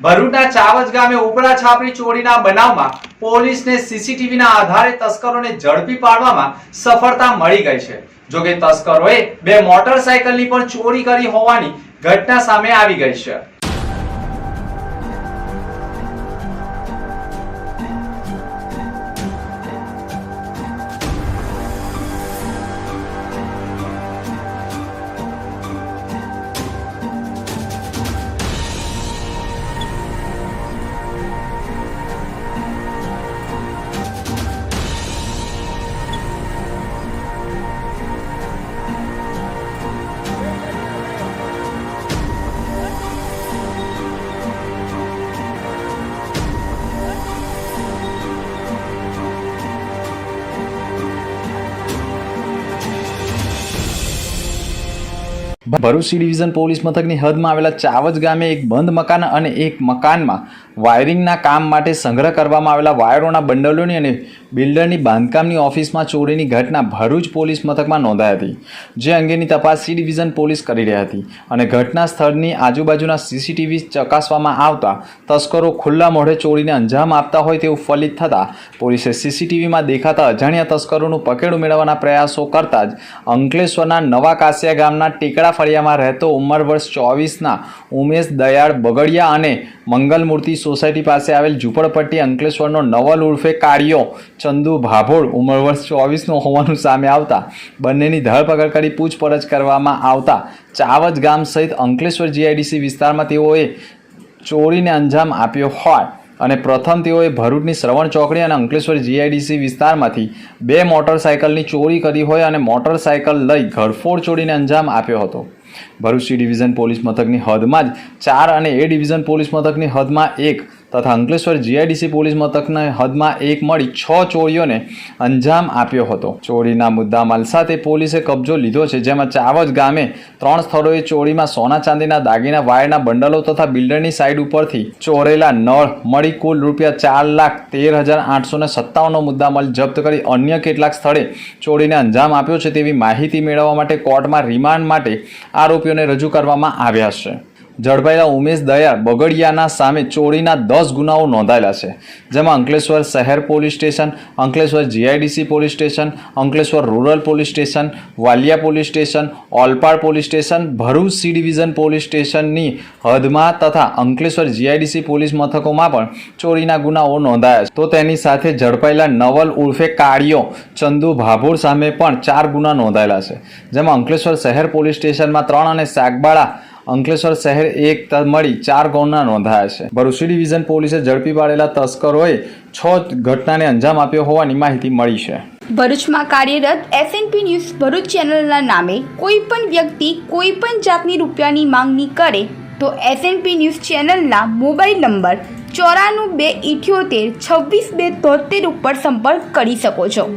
ભરૂચના ચાવજ ગામે ઉપરા છાપરી ચોરીના બનાવમાં પોલીસને સીસીટીવીના આધારે તસ્કરોને ઝડપી પાડવામાં સફળતા મળી ગઈ છે. જોકે તસ્કરોએ બે મોટરસાયકલની પણ ચોરી કરી હોવાની ઘટના સામે આવી ગઈ છે. ભરૂચ ડિવિઝન પોલીસ મથકની હદમાં આવેલા ચાવજ ગામે એક બંધ મકાન અને એક મકાનમાં વાયરિંગના કામ માટે સંગ્રહ કરવામાં આવેલા વાયરોના બંડલોની અને બિલ્ડરની બાંધકામની ઓફિસમાં ચોરીની ઘટના ભરૂચ પોલીસ મથકમાં નોંધાઈ હતી, જે અંગેની તપાસ સી ડિવિઝન પોલીસ કરી રહી હતી. અને ઘટના સ્થળની આજુબાજુના સીસીટીવી ચકાસવામાં આવતા તસ્કરો ખુલ્લા મોઢે ચોરીને અંજામ આપતા હોય તેવું ફલિત થતાં પોલીસે સીસીટીવીમાં દેખાતા અજાણ્યા તસ્કરોનું પકેડું મેળવવાના પ્રયાસો કરતા જ અંકલેશ્વરના નવા કાસિયા ગામના ટેકડા ફળિયામાં રહેતો ઉંમર વર્ષ ચોવીસના ઉમેશ દયાળ બગડિયા અને મંગલમૂર્તિ સોસાયટી પાસે આવેલ ઝૂંપડપટ્ટી અંકલેશ્વરનો નવલ ઉર્ફે કાળિયો ચંદુ ભાભોળ ઉંમર વર્ષ ચોવીસનો હોવાનું સામે આવતા બંનેની ધરપકડ કરી પૂછપરછ કરવામાં આવતા ચાવજ ગામ સહિત અંકલેશ્વર જીઆઈડીસી વિસ્તારમાં તેઓએ ચોરીને અંજામ આપ્યો હોય અને પ્રથમ તેઓએ ભરૂચની શ્રવણ ચોકડી અને અંકલેશ્વર જીઆઈડીસી વિસ્તારમાંથી બે મોટરસાયકલની ચોરી કરી હોય અને મોટરસાયકલ લઈ ઘરફોડ ચોરીને અંજામ આપ્યો હતો. ભરૂચ સી ડિવિઝન પોલીસ મથકની હદમાં જ ચાર અને એ ડિવિઝન પોલીસ મથકની હદમાં એક તથા અંકલેશ્વર જીઆઈડીસી પોલીસ મથકની હદમાં એક મળી છ ચોરીઓને અંજામ આપ્યો હતો. ચોરીના મુદ્દામાલ સાથે પોલીસે કબજો લીધો છે, જેમાં ચાવજ ગામે ત્રણ સ્થળોએ ચોરીમાં સોના ચાંદીના દાગીના, વાયરના બંડલો તથા બિલ્ડરની સાઈડ ઉપરથી ચોરેલા નળ મળી કુલ રૂપિયા ચાર લાખ તેર હજાર આઠસો ને સત્તાવનનો મુદ્દામાલ જપ્ત કરી અન્ય કેટલાક સ્થળે ચોરીને અંજામ આપ્યો છે તેવી માહિતી મેળવવા માટે કોર્ટમાં રિમાન્ડ માટે આરોપીઓને રજૂ કરવામાં આવ્યા છે. ઝડપાયેલા ઉમેશ દયાળ બગડિયાના સામે ચોરીના દસ ગુનાઓ નોંધાયેલા છે, જેમાં અંકલેશ્વર શહેર police station, Ankleshwar GIDC police station, Ankleshwar rural police station, Valia police station, Olpad police station, Bharuch C division police સ્ટેશનની હદમાં તથા અંકલેશ્વર જીઆઈડીસી પોલીસ મથકોમાં પણ ચોરીના ગુનાઓ નોંધાયા છે. તો તેની સાથે ઝડપાયેલા નવલ ઉર્ફે કાળિયો, ચંદુ ભાભોર સામે પણ ચાર ગુના નોંધાયેલા છે, જેમાં અંકલેશ્વર શહેર પોલીસ સ્ટેશનમાં ત્રણ અને સાગબાળા અંકલેશ્વર શહેર એક મળી ચાર ગુના નોંધાયા છે. ભરૂચી ડિવિઝન પોલીસે ઝડપી પાડેલા તસ્કરોએ છ ઘટનાને અંજામ આપ્યો હોવાની માહિતી મળી છે. ભરૂચમાં કાર્યરત એસએનપી ન્યૂઝ ભરૂચ ચેનલના નામે કોઈ પણ વ્યક્તિ કોઈ પણ જાતની રૂપિયાની માંગણી કરે તો એસએનપી ન્યૂઝ ચેનલના મોબાઈલ નંબર ચોરાણું બે ઇઠ્યોતેર છવ્વીસ બે તોતેર ઉપર સંપર્ક કરી શકો છો.